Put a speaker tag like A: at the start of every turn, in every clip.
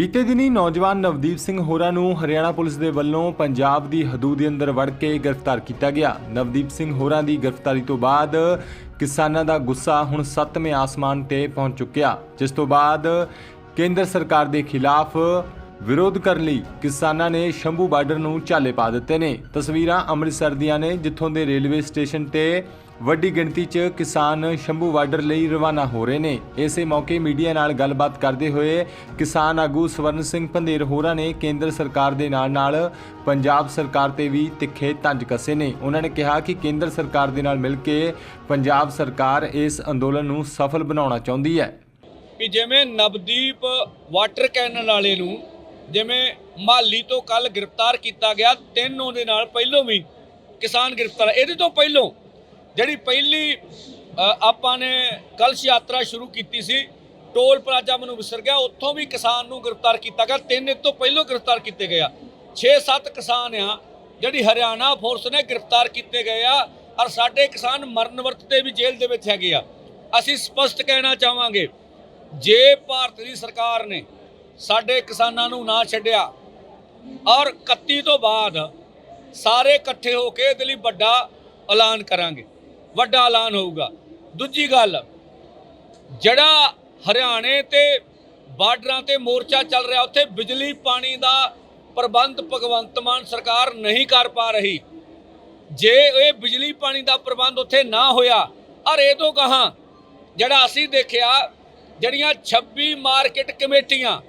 A: ਬੀਤੇ ਦਿਨੀ ਨੌਜਵਾਨ ਨਵਦੀਪ ਸਿੰਘ ਹੋਰਾਂ ਨੂੰ ਹਰਿਆਣਾ ਪੁਲਿਸ ਦੇ ਵੱਲੋਂ ਪੰਜਾਬ ਦੀ ਹਦੂਦ ਦੇ ਅੰਦਰ ਵੜ ਕੇ ਗ੍ਰਿਫਤਾਰ ਕੀਤਾ ਗਿਆ। ਨਵਦੀਪ ਸਿੰਘ ਹੋਰਾਂ ਦੀ ਗ੍ਰਿਫਤਾਰੀ ਤੋਂ ਬਾਅਦ ਕਿਸਾਨਾਂ ਦਾ ਗੁੱਸਾ ਹੁਣ ਸੱਤਵੇਂ ਆਸਮਾਨ ਤੇ ਪਹੁੰਚ ਚੁੱਕਿਆ, ਜਿਸ ਤੋਂ ਬਾਅਦ ਕੇਂਦਰ ਸਰਕਾਰ ਦੇ ਖਿਲਾਫ ਵਿਰੋਧ ਕਰਨ ਲਈ ਕਿਸਾਨਾਂ ਨੇ ਸ਼ੰਭੂ ਬਾਰਡਰ ਨੂੰ ਝਾਲੇ ਪਾ ਦਿੱਤੇ ਨੇ। ਤਸਵੀਰਾਂ ਅੰਮ੍ਰਿਤਸਰ ਦੀਆਂ ਨੇ, ਜਿੱਥੋਂ ਦੇ ਰੇਲਵੇ ਸਟੇਸ਼ਨ ਤੇ ਵੱਡੀ ਗਿਣਤੀ 'ਚ ਕਿਸਾਨ ਸ਼ੰਭੂ ਬਾਰਡਰ ਲਈ ਰਵਾਨਾ ਹੋ ਰਹੇ ਨੇ। ਇਸੇ ਮੌਕੇ ਮੀਡੀਆ ਨਾਲ ਗੱਲਬਾਤ ਕਰਦੇ ਹੋਏ ਕਿਸਾਨ ਆਗੂ ਸਵਰਨ ਸਿੰਘ ਪੰਧੇਰ ਹੋਰਾਂ ਨੇ ਕੇਂਦਰ ਸਰਕਾਰ ਦੇ ਨਾਲ-ਨਾਲ ਪੰਜਾਬ ਸਰਕਾਰ ਤੇ ਵੀ ਤਿੱਖੇ ਤੰਜ ਕੱਸੇ ਨੇ। ਉਹਨਾਂ ਨੇ ਕਿਹਾ ਕਿ ਕੇਂਦਰ ਸਰਕਾਰ ਦੇ ਨਾਲ ਮਿਲ ਕੇ ਪੰਜਾਬ ਸਰਕਾਰ ਇਸ ਅੰਦੋਲਨ ਨੂੰ ਸਫਲ ਬਣਾਉਣਾ ਚਾਹੁੰਦੀ ਹੈ।
B: ਵੀ ਜਿਵੇਂ ਨਵਦੀਪ ਵਾਟਰ ਕੈਨਨ ਵਾਲੇ ਨੂੰ ਜਿਵੇਂ ਮਾਲੀ ਤੋਂ ਕੱਲ ਗ੍ਰਿਫਤਾਰ ਕੀਤਾ ਗਿਆ, ਤਿੰਨ ਉਹਦੇ ਨਾਲ ਪਹਿਲੋਂ ਵੀ ਕਿਸਾਨ ਗ੍ਰਿਫਤਾਰ ਇਹਦੇ ਤੋਂ ਪਹਿਲੋਂ ਜਿਹੜੀ ਪਹਿਲੀ ਆਪਾਂ ਨੇ ਕਲਸ਼ ਯਾਤਰਾ ਸ਼ੁਰੂ ਕੀਤੀ ਸੀ, ਟੋਲ ਪਲਾਜ਼ਾ ਮੈਨੂੰ ਵਿਸਰ ਗਿਆ, ਉੱਥੋਂ ਵੀ ਕਿਸਾਨ ਨੂੰ ਗ੍ਰਿਫਤਾਰ ਕੀਤਾ ਗਿਆ, ਤਿੰਨ ਇਹ ਤੋਂ ਪਹਿਲੋਂ ਗ੍ਰਿਫਤਾਰ ਕੀਤੇ ਗਏ ਆ। 6-7 ਕਿਸਾਨ ਆ, ਜਿਹੜੀ ਹਰਿਆਣਾ ਫੋਰਸ ਨੇ ਗ੍ਰਿਫਤਾਰ ਕੀਤੇ ਗਏ ਆ, ਔਰ ਸਾਡੇ ਕਿਸਾਨ ਮਰਨ ਵਰਤ ਤੇ ਵੀ ਜੇਲ੍ਹ ਦੇ ਵਿੱਚ ਹੈਗੇ ਆ। ਅਸੀਂ ਸਪਸ਼ਟ ਕਹਿਣਾ ਚਾਹਾਂਗੇ, ਜੇ ਭਾਰਤ ਦੀ ਸਰਕਾਰ ਨੇ ਸਾਡੇ ਕਿਸਾਨਾਂ ਨੂੰ ਨਾ ਛੱਡਿਆ। ਔਰ 31 ਤੋਂ ਬਾਅਦ ਸਾਰੇ ਇਕੱਠੇ ਹੋ ਕੇ ਇਹਦੇ ਲਈ ਵੱਡਾ ਐਲਾਨ ਕਰਾਂਗੇ। ਵੱਡਾ ਐਲਾਨ ਹੋਊਗਾ। ਦੂਜੀ ਗੱਲ, ਜਿਹੜਾ ਹਰਿਆਣੇ ਤੇ ਬਾਰਡਰਾਂ ਤੇ ਮੋਰਚਾ ਚੱਲ ਰਿਹਾ, ਉੱਥੇ ਬਿਜਲੀ ਪਾਣੀ ਦਾ ਪ੍ਰਬੰਧ ਭਗਵੰਤ ਮਾਨ ਸਰਕਾਰ ਨਹੀਂ ਕਰ ਪਾ ਰਹੀ। ਜੇ ਇਹ ਬਿਜਲੀ ਪਾਣੀ ਦਾ ਪ੍ਰਬੰਧ ਉੱਥੇ ਨਾ ਹੋਇਆ, ਔਰ ਇਹ ਤੋਂ ਕਹਾ, ਜਿਹੜਾ ਅਸੀਂ ਦੇਖਿਆ, ਜਿਹੜੀਆਂ 26 ਮਾਰਕੀਟ ਕਮੇਟੀਆਂ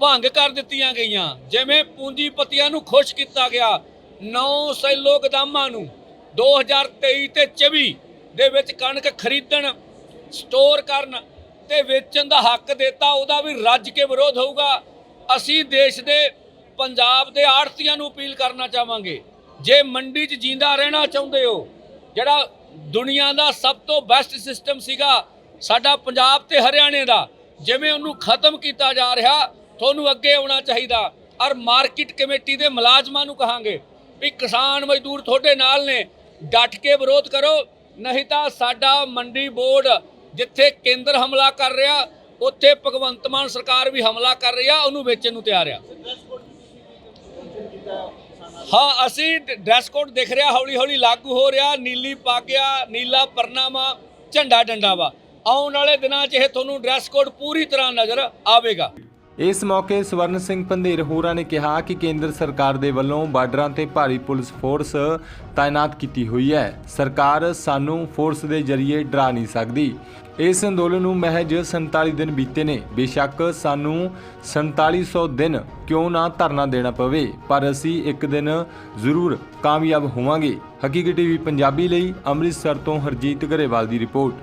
B: ਭੰਗ ਕਰ ਦਿੱਤੀਆਂ ਗਈਆਂ। ਜਿਵੇਂ ਪੂੰਜੀਪਤੀਆਂ ਨੂੰ ਖੁਸ਼ ਕੀਤਾ ਗਿਆ। ਨੌ ਸੈਲੋ ਗਦਾਮਾਂ ਨੂੰ 2023 ਤੇ 24 ਦੇ ਵਿੱਚ ਕਣਕ ਖਰੀਦਣ, ਸਟੋਰ ਕਰਨ ਤੇ ਵੇਚਣ ਦਾ ਹੱਕ ਦਿੱਤਾ, ਉਹਦਾ ਵੀ ਰੱਜ ਕੇ ਵਿਰੋਧ ਹੋਊਗਾ। ਅਸੀਂ ਦੇਸ਼ ਦੇ ਪੰਜਾਬ ਦੇ ਆੜਤੀਆਂ ਨੂੰ ਅਪੀਲ ਕਰਨਾ ਚਾਹਾਂਗੇ। ਜੇ ਮੰਡੀ 'ਚ ਜਿੰਦਾ ਰਹਿਣਾ ਚਾਹੁੰਦੇ ਹੋ, ਜਿਹੜਾ ਦੁਨੀਆ ਦਾ ਸਭ ਤੋਂ ਬੈਸਟ ਸਿਸਟਮ ਸੀਗਾ, ਸਾਡਾ ਪੰਜਾਬ ਤੇ ਹਰਿਆਣੇ ਦਾ, ਜਿਵੇਂ ਉਹਨੂੰ ਖਤਮ ਕੀਤਾ ਜਾ ਰਿਹਾ ਤੁਹਾਨੂੰ ਅੱਗੇ ਆਉਣਾ ਚਾਹੀਦਾ। ਔਰ ਮਾਰਕੀਟ ਕਮੇਟੀ ਦੇ ਮੁਲਾਜ਼ਮਾਂ ਨੂੰ ਕਹਾਂਗੇ ਵੀ ਕਿਸਾਨ ਮਜ਼ਦੂਰ ਤੁਹਾਡੇ ਨਾਲ ਨੇ, ਡਟ ਕੇ ਵਿਰੋਧ ਕਰੋ, ਨਹੀਂ ਤਾਂ ਸਾਡਾ ਮੰਡੀ ਬੋਰਡ ਜਿੱਥੇ ਕੇਂਦਰ ਹਮਲਾ ਕਰ ਰਿਹਾ, ਉੱਥੇ ਭਗਵੰਤ ਮਾਨ ਸਰਕਾਰ ਵੀ ਹਮਲਾ ਕਰ ਰਹੀ ਆ, ਉਹਨੂੰ ਵੇਚਣ ਨੂੰ ਤਿਆਰ ਆ। ਹਾਂ, ਅਸੀਂ ਡਰੈਸ ਕੋਡ ਦੇਖ ਰਿਹਾ ਹੌਲੀ ਹੌਲੀ ਲਾਗੂ ਹੋ ਰਿਹਾ, ਨੀਲੀ ਪਾਗਿਆ, ਨੀਲਾ ਪਰਨਾਮਾ ਝੰਡਾ ਡੰਡਾ ਵਾ। ਆਉਣ ਵਾਲੇ ਦਿਨਾਂ 'ਚ ਇਹ ਤੁਹਾਨੂੰ ਡਰੈਸ ਕੋਡ ਪੂਰੀ ਤਰ੍ਹਾਂ ਨਜ਼ਰ ਆਵੇਗਾ।
A: ਇਸ ਮੌਕੇ ਸਵਰਨ ਸਿੰਘ ਪੰਧੇਰ ਹੋਰਾਂ ਨੇ ਕਿਹਾ ਕਿ ਕੇਂਦਰ ਸਰਕਾਰ ਦੇ ਵੱਲੋਂ ਬਾਰਡਰਾਂ ਤੇ ਭਾਰੀ ਪੁਲਿਸ ਫੋਰਸ ਤਾਇਨਾਤ ਕੀਤੀ ਹੋਈ ਹੈ। ਸਰਕਾਰ ਸਾਨੂੰ ਫੋਰਸ ਦੇ ਜ਼ਰੀਏ ਡਰਾ ਨਹੀਂ ਸਕਦੀ। ਇਸ ਅੰਦੋਲਨ ਨੂੰ ਮਹਿਜ 47 ਦਿਨ ਬੀਤੇ ਨੇ। ਬੇਸ਼ੱਕ ਸਾਨੂੰ 4700 ਦਿਨ ਕਿਉਂ ਨਾ ਧਰਨਾ ਦੇਣਾ ਪਵੇ, ਪਰ ਅਸੀਂ ਇੱਕ ਦਿਨ ਜ਼ਰੂਰ ਕਾਮਯਾਬ ਹੋਵਾਂਗੇ। ਹਕੀਕਤ ਟੀਵੀ ਪੰਜਾਬੀ ਲਈ ਅੰਮ੍ਰਿਤਸਰ ਤੋਂ ਹਰਜੀਤ ਗਰੇਵਾਲ ਦੀ ਰਿਪੋਰਟ।